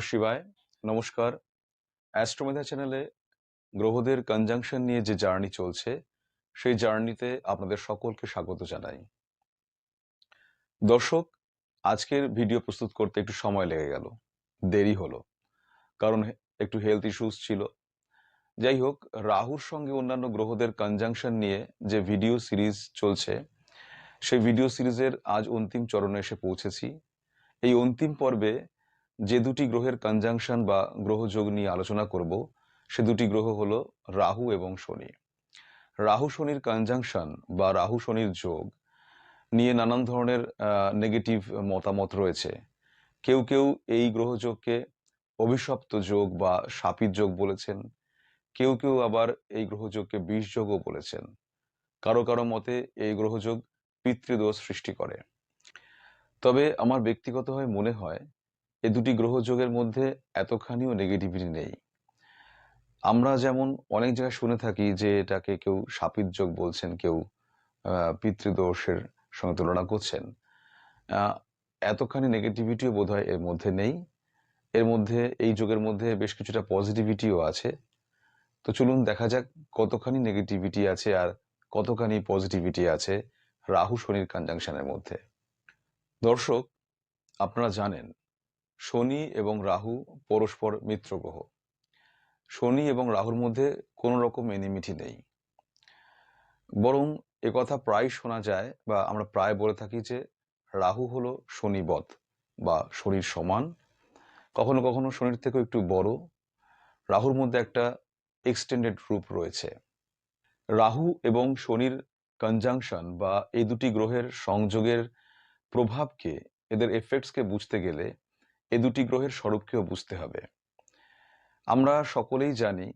শিবায়, নমস্কার। অ্যাস্ট্রোমেধা চ্যানেলে গ্রহদের কনজাংশন নিয়ে যে জার্নি চলছে, সেই জার্নিতে আপনাদের সকলকে স্বাগত জানাই। দর্শক, আজকের ভিডিও প্রস্তুত করতে একটু সময় লেগে গেল। দেরি হলো। কারণ একটু হেলথ ইস্যুস ছিল। যাই হোক, রাহুর সঙ্গে অন্যান্য গ্রহদের কনজাংশন নিয়ে যে ভিডিও সিরিজ চলছে, সেই ভিডিও সিরিজের আজ অন্তিম চরণে এসে পৌঁছেছি। এই অন্তিম পর্বে যে দুটি গ্রহের কনজাংশন বা গ্রহযোগ নিয়ে আলোচনা করব, সে দুটি গ্রহ হল রাহু এবং শনি। রাহু শনির কনজাংশন বা রাহু শনির যোগ নিয়ে নানান ধরনের নেগেটিভ মতামত রয়েছে। কেউ কেউ এই গ্রহযোগকে অভিশপ্ত যোগ বা শাপিত যোগ বলেছেন। কেউ কেউ আবার এই গ্রহযোগকে বিষযোগও বলেছেন। কারও কারও মতে এই গ্রহযোগ পিতৃদোষ সৃষ্টি করে। তবে আমার ব্যক্তিগতভাবে মনে হয় এই দুটি গ্রহযোগের মধ্যে এতখানিও নেগেটিভিটি নেই। আমরা যেমন অনেক জায়গায় শুনে থাকি যে এটাকে কেউ সাপিত যোগ বলছেন, কেউ পিতৃদোষের সঙ্গে তুলনা করছেন। এতখানি নেগেটিভিটিও বোধহয় এর মধ্যে নেই। এর মধ্যে, এই যোগের মধ্যে বেশ কিছুটা পজিটিভিটিও আছে। তো চলুন দেখা যাক কতখানি নেগেটিভিটি আছে আর কতখানি পজিটিভিটি আছে রাহু শনির কনজাংশনের মধ্যে। দর্শক, আপনারা জানেন শনি এবং রাহু পরস্পর মিত্র গ্রহ। শনি এবং রাহুর মধ্যে কোনো রকম এনিমিটি নেই। বরং একথা প্রায় শোনা যায় বা আমরা প্রায় বলে থাকি যে, রাহু হলো শনিবধ বা শনির সমান। কখনো কখনো শনির থেকেও একটু বড়। রাহুর মধ্যে একটা এক্সটেন্ডেড রূপ রয়েছে। রাহু এবং শনির কনজাংশন বা এই দুটি গ্রহের সংযোগের প্রভাবকে, এদের এফেক্টসকে বুঝতে গেলে এ দুটি গ্রহের স্বরূপকেও বুঝতে হবে। আমরা সকলেই জানি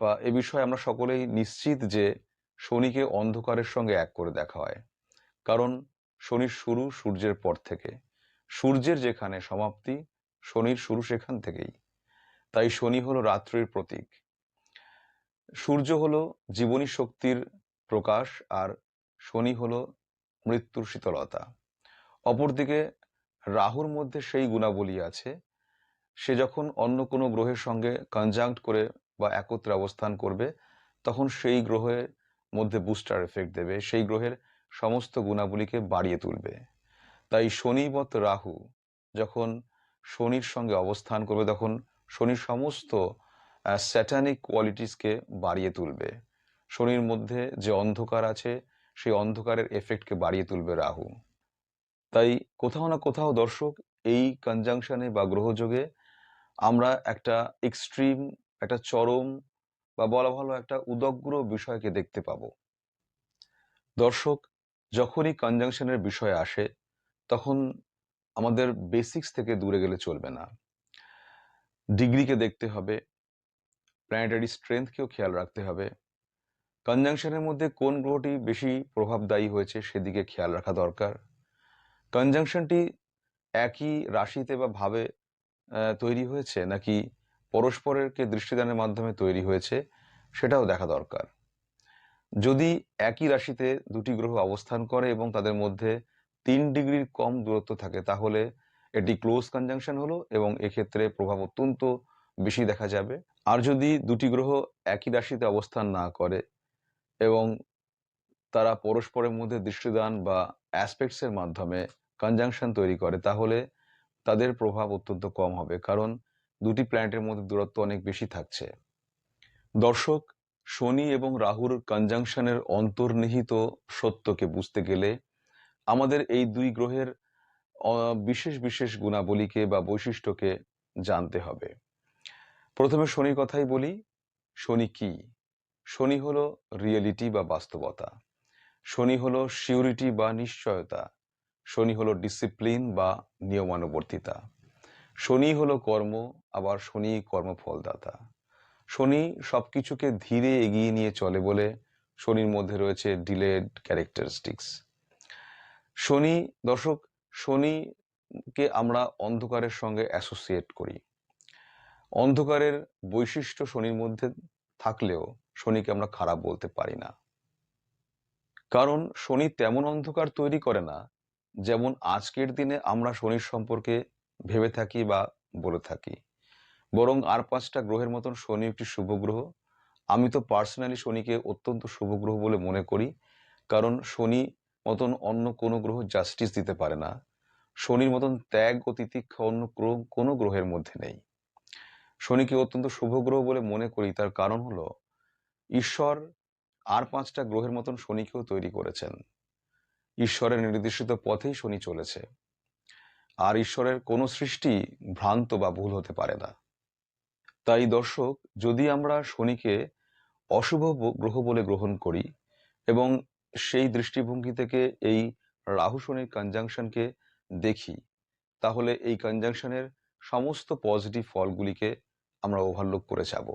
বা এ বিষয়ে আমরা সকলেই নিশ্চিত যে শনিকে অন্ধকারের সঙ্গে এক করে দেখা হয়। কারণ শনির শুরু সূর্যের পর থেকে। সূর্যের যেখানে সমাপ্তি, শনির শুরু সেখান থেকেই। তাই শনি হলো রাত্রির প্রতীক। সূর্য হলো জীবনী শক্তির প্রকাশ আর শনি হলো মৃত্যুর শীতলতা। অপরদিকে রাহুর মধ্যে সেই গুণাবলী আছে। সে যখন অন্য কোনো গ্রহের সঙ্গে কনজাংক্ট করে বা একত্রে অবস্থান করবে, তখন সেই গ্রহের মধ্যে বুস্টার এফেক্ট দেবে, সেই গ্রহের সমস্ত গুণাবলীকে বাড়িয়ে তুলবে। তাই শনিবত রাহু যখন শনির সঙ্গে অবস্থান করবে, তখন শনির সমস্ত স্যাটানিক কোয়ালিটিসকে বাড়িয়ে তুলবে। শনির মধ্যে যে অন্ধকার আছে, সেই অন্ধকারের এফেক্টকে বাড়িয়ে তুলবে রাহু। তাই কোথাও না কোথাও দর্শক এই কনজাংশনে বা গ্রহযোগে আমরা একটা এক্সট্রিম একটা চরম বা বলা ভালো একটা উদগ্র বিষয়কে দেখতে পাবো। দর্শক, যখনই কনজাংশনের বিষয় আসে, তখন আমাদের বেসিক্স থেকে দূরে গেলে চলবে না। ডিগ্রিকে দেখতে হবে প্ল্যানেটারি স্ট্রেংথকেও খেয়াল রাখতে হবে। কনজাংশনের মধ্যে কোন গ্রহটি বেশি প্রভাবদায়ী হয়েছে সেদিকে খেয়াল রাখা দরকার। কনজাংশনটি একই রাশিতে বা ভাবে তৈরি হয়েছে নাকি পরস্পরেরকে দৃষ্টিদানের মাধ্যমে তৈরি হয়েছে সেটাও দেখা দরকার। যদি একই রাশিতে দুটি গ্রহ অবস্থান করে এবং তাদের মধ্যে তিন ডিগ্রির কম দূরত্ব থাকে, তাহলে এটি ক্লোজ কনজাংশন হলো এবং এক্ষেত্রে প্রভাব অত্যন্ত বেশি দেখা যাবে। আর যদি দুটি গ্রহ একই রাশিতে অবস্থান না করে এবং তারা পরস্পরের মধ্যে দৃষ্টিদান বা অ্যাসপেক্টসের মাধ্যমে কনজাংশন তৈরি করে, তাহলে তাদের প্রভাব অত্যন্ত কম হবে। কারণ দুটি প্ল্যানেটের মধ্যে দূরত্ব অনেক বেশি থাকছে। দর্শক, শনি এবং রাহুর কনজাংশনের অন্তর্নিহিত সত্যকে বুঝতে গেলে আমাদের এই দুই গ্রহের বিশেষ বিশেষ গুণাবলীকে বা বৈশিষ্ট্যকে জানতে হবে। প্রথমে শনির কথাই বলি, শনি কি? শনি হলো রিয়েলিটি বা বাস্তবতা। শনি হলো সিউরিটি বা নিশ্চয়তা। শনি হলো ডিসিপ্লিন বা নিয়মানুবর্তিতা। শনি হলো কর্ম, আবার শনি কর্মফলদাতা। শনি সবকিছুকে ধীরে এগিয়ে নিয়ে চলে বলে শনির মধ্যে রয়েছে ডিলেড ক্যারেক্টারিস্টিক্স শনি, দর্শক, শনিকে আমরা অন্ধকারের সঙ্গে অ্যাসোসিয়েট করি। অন্ধকারের বৈশিষ্ট্য শনির মধ্যে থাকলেও শনিকে আমরা খারাপ বলতে পারি না। কারণ শনি তেমন অন্ধকার তৈরি করে না যেমন আজকের দিনে আমরা শনির সম্পর্কে ভেবে থাকি বা বলে থাকি। বরং আর পাঁচটা গ্রহের মতন শনি একটি শুভ গ্রহ। আমি তো পার্সোনালি শনিকে অত্যন্ত শুভ গ্রহ বলে মনে করি, কারণ শনি মতন অন্য কোনো গ্রহ জাস্টিস দিতে পারে না। শনির মতন ত্যাগ ও তিতিক্ষা অন্য গ্রহ কোনো গ্রহের মধ্যে নেই। শনিকে অত্যন্ত শুভ গ্রহ বলে মনে করি, তার কারণ হলো, ঈশ্বর আর পাঁচটা গ্রহের মতন শনিকেও তৈরি করেছেন। ঈশ্বরের নির্দেশিত পথেই শনি চলেছে। আর ঈশ্বরের কোনো সৃষ্টি ভ্রান্ত বা ভুল হতে পারে না। তাই দর্শক, যদি আমরা শনিকে অশুভ গ্রহ বলে গ্রহণ করি এবং সেই দৃষ্টিভঙ্গি থেকে এই রাহু শনির কনজাংশনকে দেখি, তাহলে এই কনজাংশনের সমস্ত পজিটিভ ফলগুলিকে আমরা ওভারলুক করে যাব।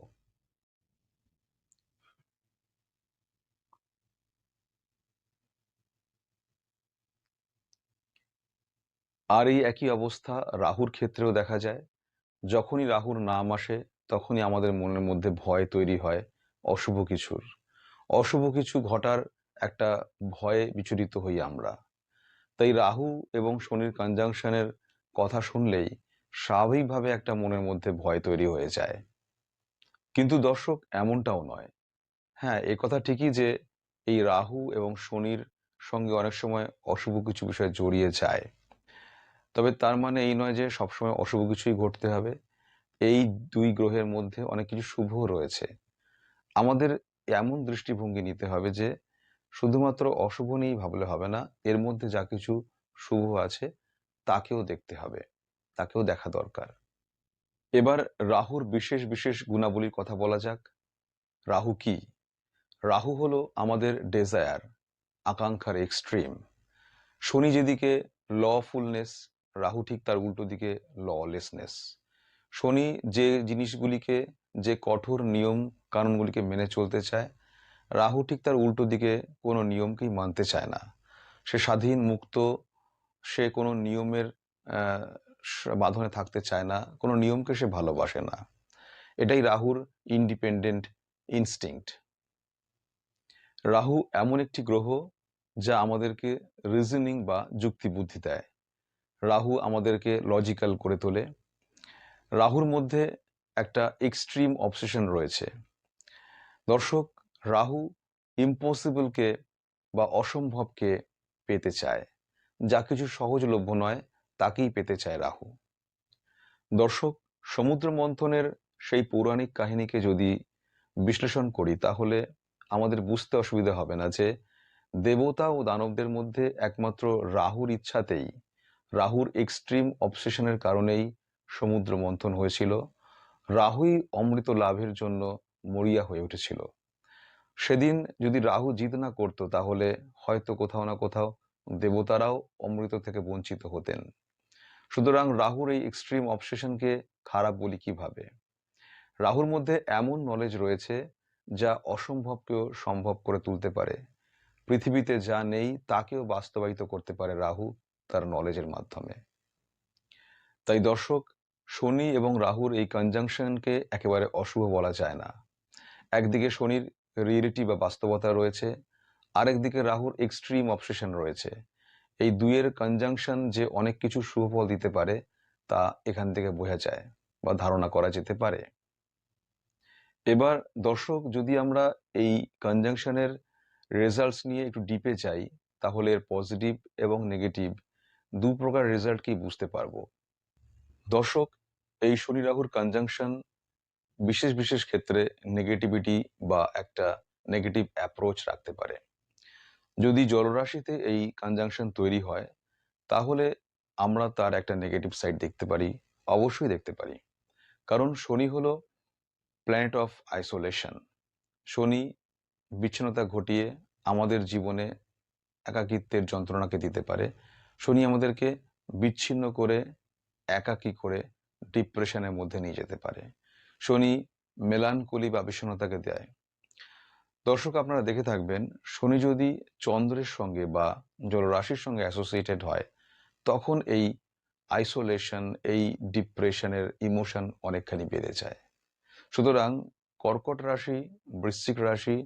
আর এই একই অবস্থা রাহুর ক্ষেত্রেও দেখা যায়। যখনই রাহুর নাম আসে, তখনই আমাদের মনের মধ্যে ভয় তৈরি হয় অশুভ কিছুর। অশুভ কিছু ঘটার একটা ভয়ে বিচলিত হই আমরা। তাই রাহু এবং শনির কনজাংশনের কথা শুনলেই স্বাভাবিকভাবে একটা মনের মধ্যে ভয় তৈরি হয়ে যায়। কিন্তু দর্শক, এমনটাও নয়। হ্যাঁ এ কথা ঠিকই যে এই রাহু এবং শনির সঙ্গে অনেক সময় অশুভ কিছু বিষয় জড়িয়ে যায়। তবে তার মানে এই নয় যে সবসময় অশুভ কিছুই ঘটতে হবে। এই দুই গ্রহের মধ্যে অনেক কিছু শুভ রয়েছে। আমাদের এমন দৃষ্টিভঙ্গি নিতে হবে যে, শুধুমাত্র অশুভ নিয়েই ভাবলে হবে না, এর মধ্যে যা কিছু শুভ আছে, তাকেও দেখতে হবে, তাকেও দেখা দরকার। এবার রাহুর বিশেষ বিশেষ গুণাবলীর কথা বলা যাক। রাহু কি? রাহু হলো আমাদের ডেজায়ার আকাঙ্ক্ষার এক্সট্রিম শনি যেদিকে লফুলনেস রাহু ঠিক তার উল্টো দিকে ললেসনেস শনি যে জিনিসগুলিকে, যে কঠোর নিয়ম কানুনগুলিকে মেনে চলতে চায়, রাহু ঠিক তার উল্টো দিকে কোনো নিয়মকেই মানতে চায় না। সে স্বাধীন, মুক্ত, সে কোনো নিয়মের বাঁধনে থাকতে চায় না, কোনো নিয়মকে সে ভালোবাসে না। এটাই রাহুর ইন্ডিপেন্ডেন্ট ইনস্টিংক্ট রাহু এমন একটি গ্রহ যা আমাদেরকে রিজনিং বা যুক্তি বুদ্ধি দেয়। রাহু আমাদেরকে লজিক্যাল করে তোলে। রাহুর মধ্যে একটা এক্সট্রিম অবসেশন রয়েছে। দর্শক, রাহু ইম্পসিবলকে বা অসম্ভবকে পেতে চায়। যা কিছু সহজলভ্য নয়, তাকেই পেতে চায় রাহু। দর্শক, সমুদ্র মন্থনের সেই পৌরাণিক কাহিনীকে যদি বিশ্লেষণ করি, তাহলে আমাদের বুঝতে অসুবিধা হবে না যে দেবতা ও দানবদের মধ্যে একমাত্র রাহুর ইচ্ছাতেই রাহুর এক্সট্রিম অবসেশনের কারণেই সমুদ্র মন্থন হয়েছিল। রাহুই অমৃত লাভের জন্য মরিয়া হয়ে উঠেছিল। সেদিন যদি রাহু জিত না করতো, তাহলে হয়তো কোথাও না কোথাও দেবতারাও অমৃত থেকে বঞ্চিত হতেন। সুতরাং রাহুর এই এক্সট্রিম অবসেশনকে খারাপ বলি কীভাবে? রাহুর মধ্যে এমন নলেজ রয়েছে যা অসম্ভবকেও সম্ভব করে তুলতে পারে। পৃথিবীতে যা নেই, তাকেও বাস্তবায়িত করতে পারে রাহু। তার নলেজের মাধ্যমে। তাই দর্শক, শনি এবং রাহুর এই কনজাংশনকে একেবারে অশুভ বলা যায় না। একদিকে শনির রিয়েলিটি বা বাস্তবতা রয়েছে, আরেকদিকে রাহুর এক্সট্রিম অবসেশন রয়েছে। এই দুইয়ের কনজাংশন যে অনেক কিছু সুফল দিতে পারে, তা এখান থেকে বোঝা যায় বা ধারণা করা যেতে পারে। এবার দর্শক, যদি আমরা এই কনজাংশনের রেজাল্টস নিয়ে একটু ডিপে যাই, তাহলে এর পজিটিভ এবং নেগেটিভ দু প্রকার রেজাল্টকেই বুঝতে পারব? দর্শক, এই শনি রাহুর কনজাংশন বিশেষ বিশেষ ক্ষেত্রে নেগেটিভিটি বা একটা নেগেটিভ অ্যাপ্রোচ রাখতে পারে। যদি জলরাশিতে এই কনজাংশন তৈরি হয়, তাহলে আমরা তার একটা নেগেটিভ সাইড দেখতে পারি, অবশ্যই দেখতে পারি। কারণ শনি হলো প্ল্যানেট অফ আইসোলেশন শনি বিচ্ছিন্নতা ঘটিয়ে আমাদের জীবনে একাকিত্বের যন্ত্রণাকে দিতে পারে শনি আমাদেরকে বিচ্ছিন্ন করে, একাকী করে ডিপ্রেশনের মধ্যে নিয়ে যেতে পারে। শনি মেলানকলি বা বিষণ্ণতাকে দেয়। দর্শক আপনারা দেখে থাকবেন, শনি যদি চন্দ্রের সঙ্গে বা জলরাশির সঙ্গে অ্যাসোসিয়েটেড হয়, তখন এই আইসোলেশন এই ডিপ্রেশনের ইমোশন অনেকখানি বেড়ে যায়। সুতরাং কর্কট রাশি, বৃশ্চিক রাশি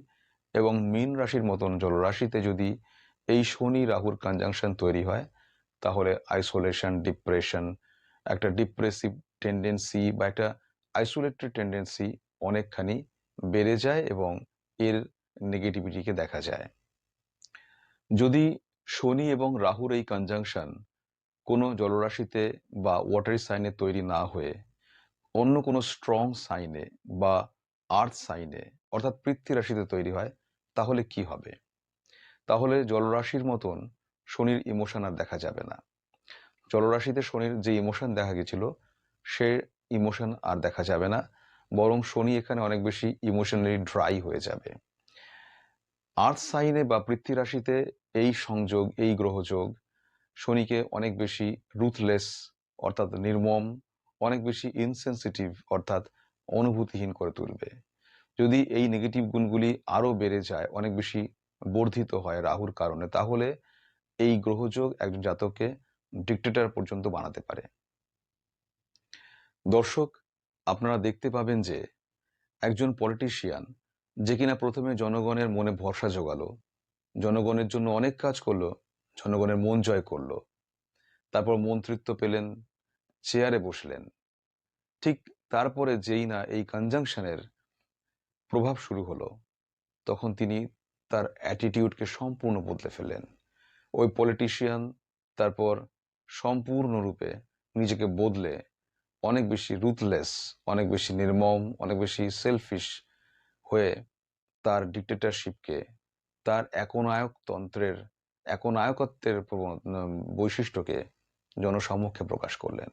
এবং মীন রাশির মতন জলরাশিতে যদি এই শনি রাহুর কনজাংশন তৈরি হয় তাহলে আইসোলেশন ডিপ্রেশন একটা ডিপ্রেসিভ টেন্ডেন্সি বা একটা আইসোলেটেড টেন্ডেন্সি অনেকখানি বেড়ে যায় এবং এর নেগেটিভিটিকে দেখা যায়। যদি শনি এবং রাহুর এই কনজাংশন কোনো জলরাশিতে বা ওয়াটারি সাইনে তৈরি না হয়ে অন্য কোনো স্ট্রং সাইনে বা আর্থ সাইনে অর্থাৎ পৃথ্বী রাশিতে তৈরি হয়, তাহলে কি হবে? তাহলে জলরাশির মতন শনির ইমোশন আর দেখা যাবে না। জলরাশিতে শনির যে ইমোশন দেখা গেছিল, সে ইমোশন আর দেখা যাবে না। বরং শনি এখানে অনেক বেশি ইমোশনালি ড্রাই হয়ে যাবে। আর্থ সাইনে বা পৃথ্বী রাশিতে এই সংযোগ, এই গ্রহযোগ শনিকে অনেক বেশি রুথলেস অর্থাৎ নির্মম, অনেক বেশি ইনসেন্সিটিভ অর্থাৎ অনুভূতিহীন করে তুলবে। যদি এই নেগেটিভ গুণগুলি আরও বেড়ে যায়, অনেক বেশি বর্ধিত হয় রাহুর কারণে, তাহলে এই গ্রহযোগ একজন জাতককে ডিক্টেটর পর্যন্ত বানাতে পারে। দর্শক, আপনারা দেখতে পাবেন যে একজন পলিটিশিয়ান যে কিনা প্রথমে জনগণের মনে ভরসা জোগালো, জনগণের জন্য অনেক কাজ করল, জনগণের মন জয় করল। তারপর মন্ত্রিত্ব পেলেন চেয়ারে বসলেন। ঠিক তারপরে যেই না এই কনজাংশনের প্রভাব শুরু হলো, তখন তিনি তার অ্যাটিটিউডকে সম্পূর্ণ বদলে ফেললেন। ওই পলিটিশিয়ান তারপর সম্পূর্ণরূপে নিজেকে বদলে অনেক বেশি রুথলেস অনেক বেশি নির্মম, অনেক বেশি সেলফিশ হয়ে তার ডিক্টেটরশিপকে তার একনায়কতন্ত্রের, একনায়কত্বের বৈশিষ্ট্যকে জনসমক্ষে প্রকাশ করলেন।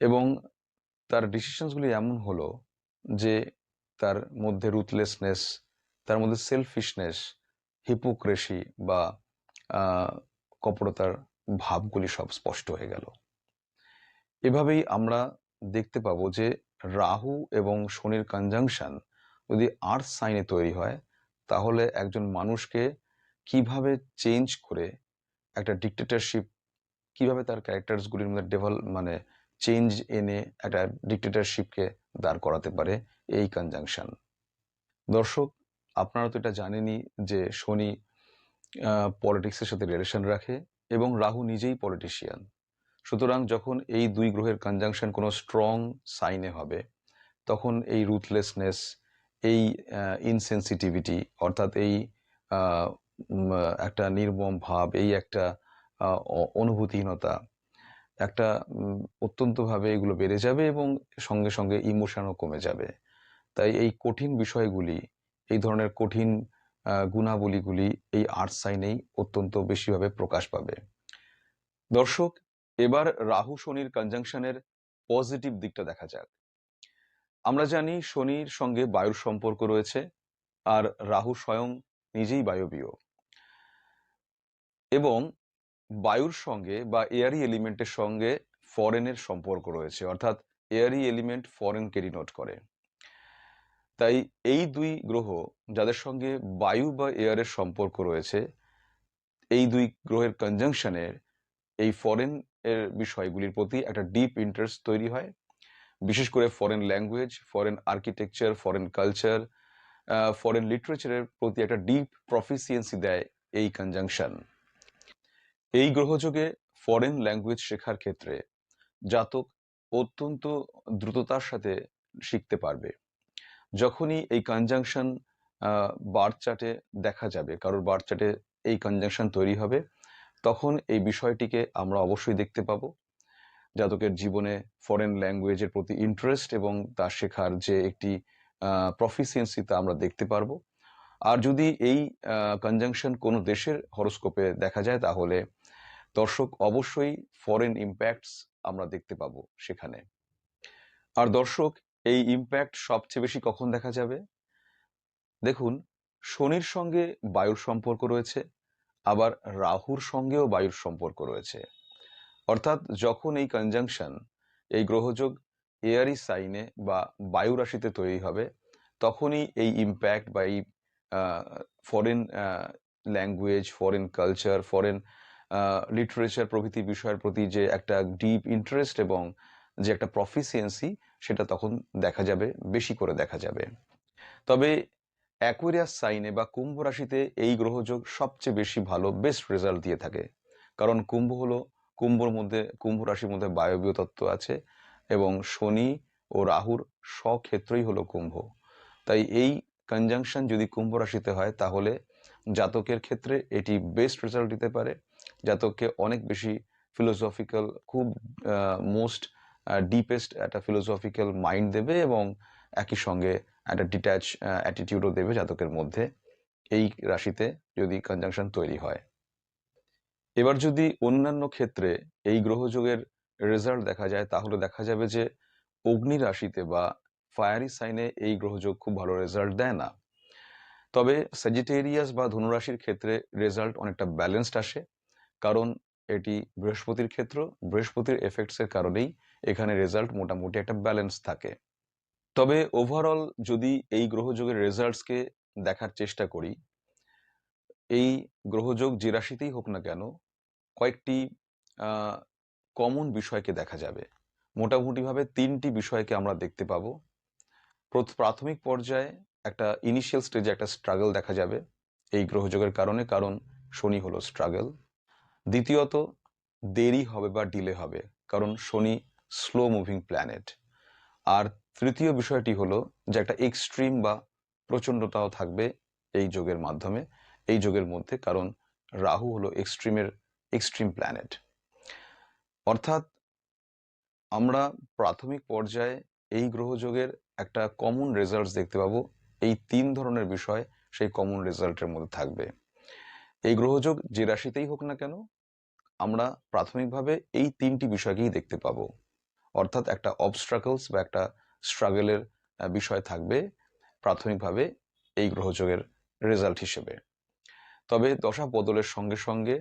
এবং তার ডিসিশনসগুলি এমন হলো যে তার মধ্যে রুথলেসনেস তার মধ্যে সেলফিশনেস হিপোক্রেসি বা কপটতার ভাবগুলি সব স্পষ্ট হয়ে গেল। এভাবেই আমরা দেখতে পাবো যে রাহু এবং শনির কনজাংশন যদি আর্থ সাইনে তৈরি হয়, তাহলে একজন মানুষকে কীভাবে চেঞ্জ করে, একটা ডিক্টেটরশিপ কীভাবে তার ক্যারেক্টারসগুলির মধ্যে ডেভেলপ মানে চেঞ্জ এনে একটা ডিক্টেটরশিপকে দাঁড় করাতে পারে এই কনজাংশন দর্শক, আপনারা তো এটা জানেনই যে শনি পলিটিক্সের সাথে রিলেশন রাখে এবং রাহু নিজেই পলিটিশিয়ান সুতরাং যখন এই দুই গ্রহের কনজাংশন কোনো স্ট্রং সাইনে হবে, তখন এই রুথলেসনেস এই ইনসেন্সিটিভিটি অর্থাৎ এই একটা নির্মম ভাব, এই একটা অনুভূতিহীনতা, একটা অত্যন্তভাবে এগুলো বেড়ে যাবে এবং সঙ্গে সঙ্গে ইমোশনও কমে যাবে। তাই এই কঠিন বিষয়গুলি, এই ধরনের কঠিন গুণাবলীগুলি এই আর্ট সাইনেই অত্যন্ত বেশিভাবে প্রকাশ পাবে। দর্শক, এবার রাহু শনির কনজাংশনের পজিটিভ দিকটা দেখা যাক। আমরা জানি শনির সঙ্গে বায়ুর সম্পর্ক রয়েছে, আর রাহু স্বয়ং নিজেই বায়বীয়। এবং বায়ুর সঙ্গে বা এয়ারি এলিমেন্টের সঙ্গে ফরেনের সম্পর্ক রয়েছে, অর্থাৎ এয়ারি এলিমেন্ট ফরেনকে ডিনোট করে। তাই এই দুই গ্রহ যাদের সঙ্গে বায়ু বা এয়ারের সম্পর্ক রয়েছে, এই দুই গ্রহের কনজাংশনের এই ফরেন এর বিষয়গুলির প্রতি একটা ডিপ ইন্টারেস্ট তৈরি হয়। বিশেষ করে foreign language foreign architecture foreign culture foreign লিটারেচারের প্রতি একটা ডিপ প্রফিসিয়েন্সি দেয় এই কনজাংশন এই গ্রহযোগে ফরেন ল্যাঙ্গুয়েজ শেখার ক্ষেত্রে জাতক অত্যন্ত দ্রুততার সাথে শিখতে পারবে। যখনই এই কনজাংশন বার্থ চার্টে দেখা যাবে, কারোর বার্থ চার্টে এই কনজাংশন তৈরি হবে, তখন এই বিষয়টিকে আমরা অবশ্যই দেখতে পাবো। জাতকের জীবনে ফরেন ল্যাঙ্গুয়েজের প্রতি ইন্টারেস্ট এবং তা শেখার যে একটি প্রফিসিয়েন্সি তা আমরা দেখতে পারব। আর যদি এই কনজাংশন কোনো দেশের হরস্কোপে দেখা যায়, তাহলে দর্শক অবশ্যই ফরেন ইম্প্যাক্টস আমরা দেখতে পাবো সেখানে। আর দর্শক এই ইম্প্যাক্ট সবচেয়ে বেশি কখন দেখা যাবে? দেখুন, শনির সঙ্গে বায়ুর সম্পর্ক রয়েছে, আবার রাহুর সঙ্গেও বায়ুর সম্পর্ক রয়েছে। অর্থাৎ যখন এই কনজাংশন এই গ্রহযোগ এয়ারি সাইনে বা বায়ু রাশিতে তৈরি হবে, তখনই এই ইম্প্যাক্ট বা এই foreign language foreign culture foreign literature প্রভৃতি বিষয়ের প্রতি যে একটা ডিপ ইন্টারেস্ট এবং যে একটা প্রফিসিয়েন্সি সেটা তখন দেখা যাবে, বেশি করে দেখা যাবে। তবে অ্যাকুয়ারিয়াস সাইনে বা কুম্ভ রাশিতে এই গ্রহযোগ সবচেয়ে বেশি ভালো বেস্ট রেজাল্ট দিয়ে থাকে। কারণ কুম্ভ হলো কুম্ভর মধ্যে, কুম্ভ রাশির মধ্যে বায়বীয় তত্ত্ব আছে এবং শনি ও রাহুর স্বক্ষেত্রই হলো কুম্ভ। তাই এই কনজাংশন যদি কুম্ভ রাশিতে হয়, তাহলে জাতকের ক্ষেত্রে এটি বেস্ট রেজাল্ট দিতে পারে। জাতককে অনেক বেশি ফিলোসফিক্যাল খুব মোস্ট ডিপেস্ট একটা ফিলোসফিক্যাল মাইন্ড দেবে এবং একই সঙ্গে একটা ডিট্যাচ অ্যাটিটিউডও দেবে জাতকের মধ্যে। এই রাশিতে যদি কনজাংশন তৈরি হয়। এবার যদি অন্যান্য ক্ষেত্রে এই গ্রহযোগের রেজাল্ট দেখা যায়, তাহলে দেখা যাবে যে অগ্নি রাশিতে বা ফায়ারি সাইনে এই গ্রহযোগ খুব ভালো রেজাল্ট দেয় না। তবে সেজিটেরিয়াস বা ধনুরাশির ক্ষেত্রে রেজাল্ট অনেকটা ব্যালেন্সড আসে। কারণ এটি বৃহস্পতির ক্ষেত্র, বৃহস্পতির এফেক্টসের কারণেই এখানে রেজাল্ট মোটামুটি একটা ব্যালেন্স থাকে। তবে ওভারঅল যদি এই গ্রহযোগের রেজাল্টসকে দেখার চেষ্টা করি, এই গ্রহযোগ যে রাশিতেই হোক না কেন, কয়েকটি কমন বিষয়কে দেখা যাবে। মোটামুটিভাবে তিনটি বিষয়কে আমরা দেখতে পাবো। প্রাথমিক পর্যায়ে একটা ইনিশিয়াল স্টেজে একটা স্ট্রাগল দেখা যাবে এই গ্রহযোগের কারণে, কারণ শনি হলো স্ট্রাগল দ্বিতীয়ত, দেরি হবে বা ডিলে হবে, কারণ শনি স্লো মুভিং প্ল্যানেট আর তৃতীয় বিষয়টি হলো যে একটা এক্সট্রিম বা প্রচণ্ডতাও থাকবে এই যোগের মাধ্যমে, এই যোগের মধ্যে, কারণ রাহু হলো এক্সট্রিমের এক্সট্রিম প্ল্যানেট অর্থাৎ আমরা প্রাথমিক পর্যায়ে এই গ্রহযোগের একটা কমন রেজাল্টস দেখতে পাবো। এই তিন ধরনের বিষয় সেই কমন রেজাল্টের মধ্যে থাকবে। এই গ্রহযোগ যে রাশিতেই হোক না কেন, আমরা প্রাথমিকভাবে এই তিনটি বিষয়কেই দেখতে পাবো। অর্থাৎ একটা অবস্ট্রাকলস বা একটা স্ট্রাগলের বিষয় থাকবে প্রাথমিকভাবে এই গ্রহযোগের রেজাল্ট হিসেবে। তবে দশা বদলের সঙ্গে সঙ্গে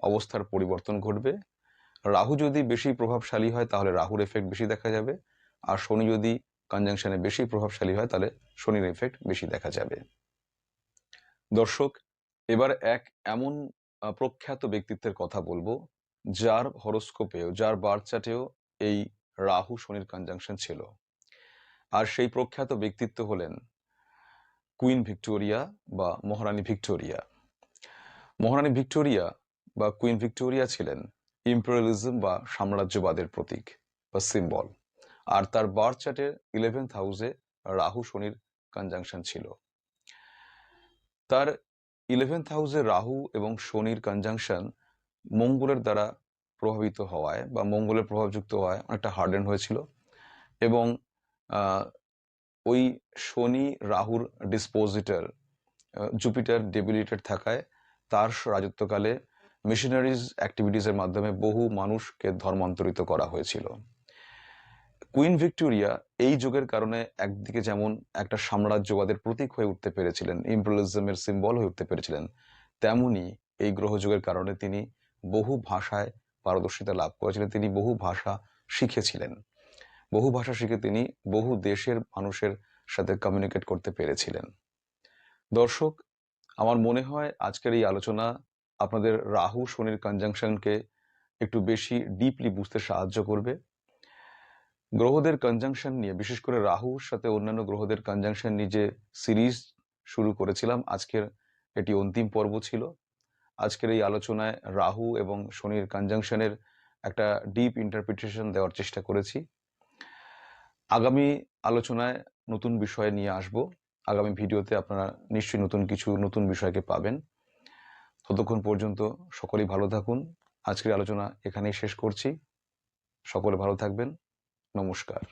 অবস্থার পরিবর্তন ঘটবে। রাহু যদি বেশি প্রভাবশালী হয়, তাহলে রাহুর এফেক্ট বেশি দেখা যাবে। আর শনি যদি কনজাংশনে বেশি প্রভাবশালী হয়, তাহলে শনির এফেক্ট বেশি দেখা যাবে। দর্শক, এবার এক এমন প্রখ্যাত ব্যক্তিত্বের কথা বলব, যার হরস্কোপেও যার বার্চাটেও এই রাহু শনির কনজাংশন ছিল। আর সেই প্রখ্যাত ব্যক্তিত্ব হলেন কুইন ভিক্টোরিয়া বা মহারানী ভিক্টোরিয়া। মহারানী ভিক্টোরিয়া বা কুইন ভিক্টোরিয়া ছিলেন ইম্পেরিয়ালিজম বা সাম্রাজ্যবাদের প্রতীক বা সিম্বল আর তার বার্থ চার্টের ইলেভেন্থ হাউসে রাহু শনির কনজাংশন ছিল। তার ইলেভেন্থ হাউসে রাহু এবং শনির কনজাংশন মঙ্গলের দ্বারা প্রভাবিত হওয়ায় বা মঙ্গলের প্রভাবযুক্ত হওয়ায় অনেকটা হার্ডেন হয়েছিল এবং ওই শনি রাহুর ডিসপোজিটার জুপিটার ডেবিলিটেড থাকায় তার রাজত্বকালে মিশনারিজ অ্যাক্টিভিটিসের মাধ্যমে বহু মানুষকে ধর্মান্তরিত করা হয়েছিল। কুইন ভিক্টোরিয়া এই যুগের কারণে একদিকে যেমন একটা সাম্রাজ্যবাদের প্রতীক হয়ে উঠতে পেরেছিলেন ইম্পেরিয়ালিজমের সিম্বল হয়ে উঠতে পেরেছিলেন, তেমনি এই গ্রহযুগের কারণে তিনি বহু ভাষায় পারদর্শিতা লাভ করেছিলেন, তিনি বহু ভাষা শিখেছিলেন। বহু ভাষা শিখে তিনি বহু দেশের মানুষের সাথে কমিউনিকেট করতে পেরেছিলেন। দর্শক, আমার মনে হয় আজকের এই আলোচনা আপনাদের রাহু, শনির কনজাংশনকে একটু বেশি ডিপলি বুঝতে সাহায্য করবে। গ্রহদের কনজাংশন নিয়ে, বিশেষ করে রাহুর সাথে অন্যান্য গ্রহদের কনজাংশন নিয়ে যে সিরিজ শুরু করেছিলাম, আজকের এটি অন্তিম পর্ব ছিল। আজকের এই আলোচনায় রাহু এবং শনির কনজাংশনের একটা ডিপ ইন্টারপ্রিটেশন দেওয়ার চেষ্টা করেছি। আগামী আলোচনায় নতুন বিষয় নিয়ে আসব। আগামী ভিডিওতে আপনারা নিশ্চয়ই নতুন কিছু, নতুন বিষয়কে পাবেন। ততক্ষণ পর্যন্ত সকলেই ভালো থাকুন। আজকের আলোচনা এখানেই শেষ করছি। সকলে ভালো থাকবেন। নমস্কার।